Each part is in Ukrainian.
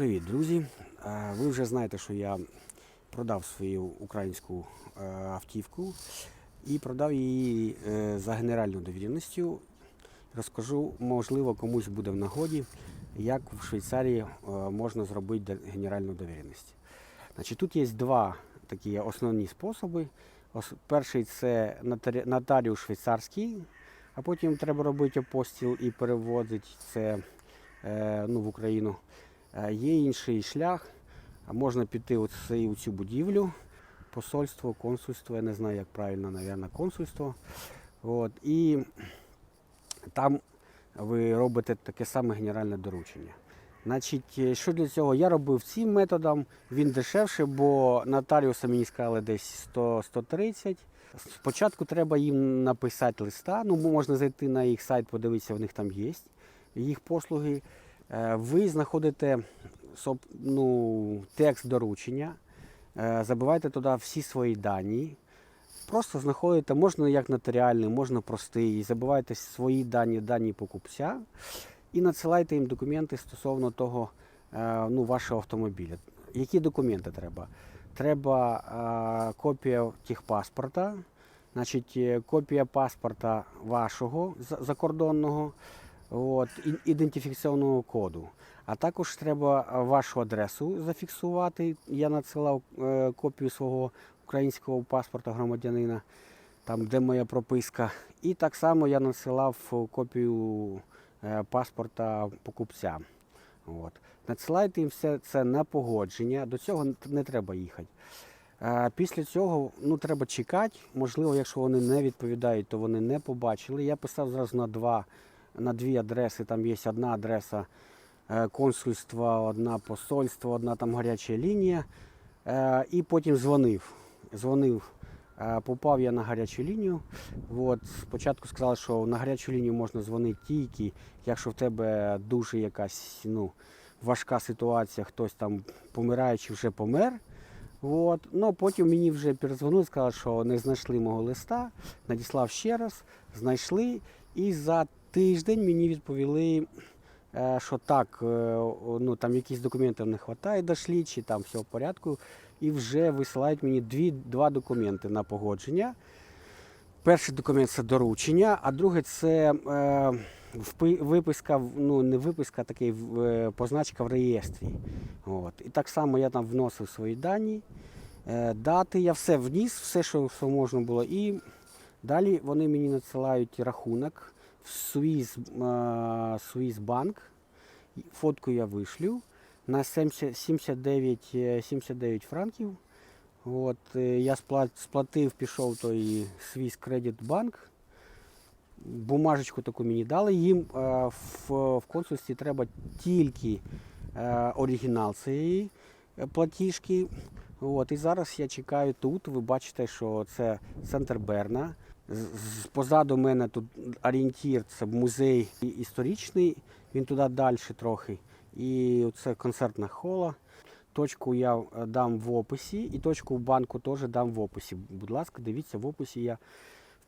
Привіт, друзі! Ви вже знаєте, що я продав свою українську е, автівку і продав її е, за генеральною довіреністю. Розкажу, можливо, комусь буде в нагоді, як в Швейцарії е, можна зробити генеральну довіреність. Значить, тут є два такі основні способи. Перший це нотарі- нотаріус швейцарський, а потім треба робити апостіл і переводити це ну, в Україну. Е, Є інший шлях. Можна піти у цю будівлю, посольство, консульство, я не знаю, як правильно, мабуть, консульство. От, і там ви робите таке саме генеральне доручення. Значить, е, що для цього? Я робив цим методом, він дешевше, бо нотаріуса мені сказали десь 100 130. Спочатку треба їм написати листа. Ну, можна зайти на їх сайт, подивитися, в них там є їх послуги. Е, Ви знаходите ну, текст доручення, е, забиваєте туди всі свої дані. Просто знаходите, можна як нотаріальний, можна простий, забиваєте свої дані, дані покупця і надсилаєте їм документи стосовно того е, ну, вашого автомобіля. Які документи треба? Треба копія техпаспорта, значить, копія паспорта вашого закордонного, от, ідентифікаційного коду. А також треба вашу адресу зафіксувати. Я надсилав е, копію свого українського паспорта громадянина, там де моя прописка. І так само я надсилав копію е, паспорта покупця. От. Надсилайте їм все це на погодження, до цього не- не треба їхати. Е, Після цього ну, треба чекати. Можливо, якщо вони не відповідають, то вони не побачили. Я писав зразу на два, на дві адреси. Там є одна адреса е, консульства, одна посольство, одна там гаряча лінія. Е, І потім дзвонив. Дзвонив. Е, Попав я на гарячу лінію. От, спочатку сказали, що на гарячу лінію можна дзвонити тільки, якщо в тебе дуже якась ну, важка ситуація, хтось там помираючи вже помер. От. Ну, потім мені вже перезвонили, сказали, що не знайшли мого листа, надіслав ще раз, знайшли. І за тиждень мені відповіли, е, що так, е, ну, там якісь документів не вистачає, дошлі, чи там все в порядку. І вже висилають мені дві, два документи на погодження. Перший документ це доручення, а другий це е, виписка, ну не виписка, такий е, позначка в реєстрі. От. І так само я там вносив свої дані, е, дати, я все вніс, все, що можна було. І далі вони мені надсилають рахунок в Swiss, Swiss Bank. Фотку я вишлю на 79, е, 79 франків. От, я сплатив, пішов той свій кредит-банк. Бумажечку таку мені дали. Їм в, в консульстві треба тільки е, оригінал цієї е, платіжки. От, і зараз я чекаю тут. Ви бачите, що це центр Берна. Позаду мене тут орієнтір, це музей історичний, він туди далі трохи. І це концертна хола. Точку я е, дам в описі, і точку в банку теж дам в описі. Будь ласка, дивіться, в описі я,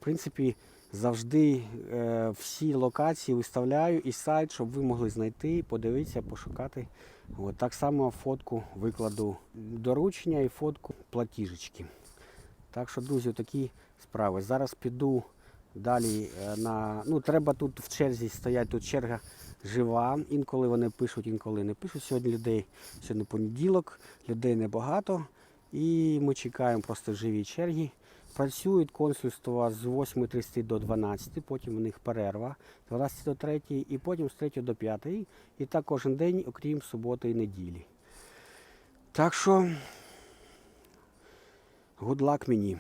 в принципі, завжди е, всі локації виставляю і сайт, щоб ви могли знайти, подивитися, пошукати. От, так само фотку викладу доручення і фотку платіжечки. Так що, друзі, такі справи. Зараз піду далі е, на. Ну, треба тут в черзі стоять, тут черга жива. Інколи вони пишуть, інколи не пишуть. Сьогодні людей, сьогодні понеділок, людей небагато. І ми чекаємо просто живі черги. Працюють консульства з 8.30 до 12, потім у них перерва з 12 до 3, і потім з 3 до 5. І так кожен день, окрім суботи і неділі. Так що, luck мені.